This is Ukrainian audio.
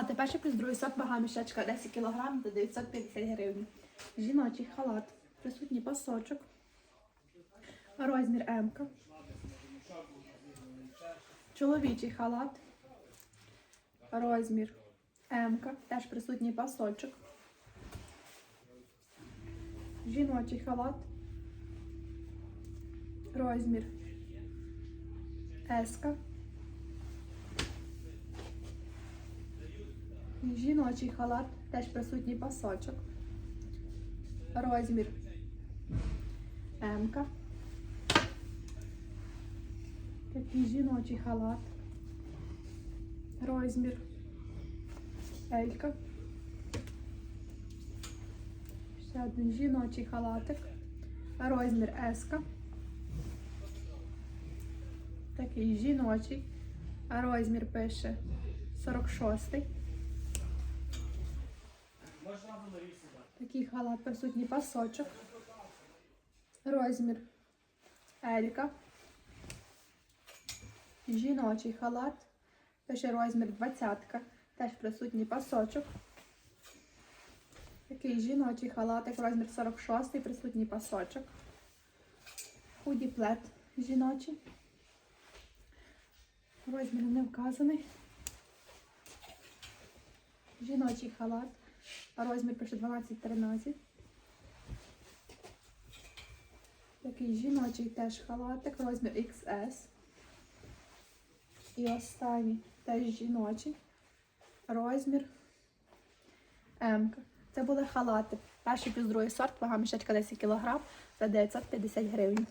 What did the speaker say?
А тепер ще плюс другий сорт вага мішечка 10 кг за 950 гривень. Жіночий халат. Присутній пасочок. Розмір М. Чоловічий халат. Розмір М. Теж присутній пасочок. Жіночий халат. Розмір С. Жіночий халат, теж присутній пасочок. Розмір М. -ка. Такий жіночий халат. Розмір L. Ще один жіночий халатик. Розмір S. Такий жіночий. Розмір пише 46. Такий халат присутній пасочок. Розмір Елька. Жіночий халат. Пише розмір 20. Теж присутній пасочок. Такий жіночий халатик, розмір 46, присутній пасочок. Худі плед жіночий. Розмір не вказаний. Жіночий халат. Розмір пише 12-13. Такий жіночий теж халатик, розмір XS. І останній теж жіночий. Розмір М. Це були халати. Перший плюс другий сорт, вага мішечка 10 кг за 950 гривень.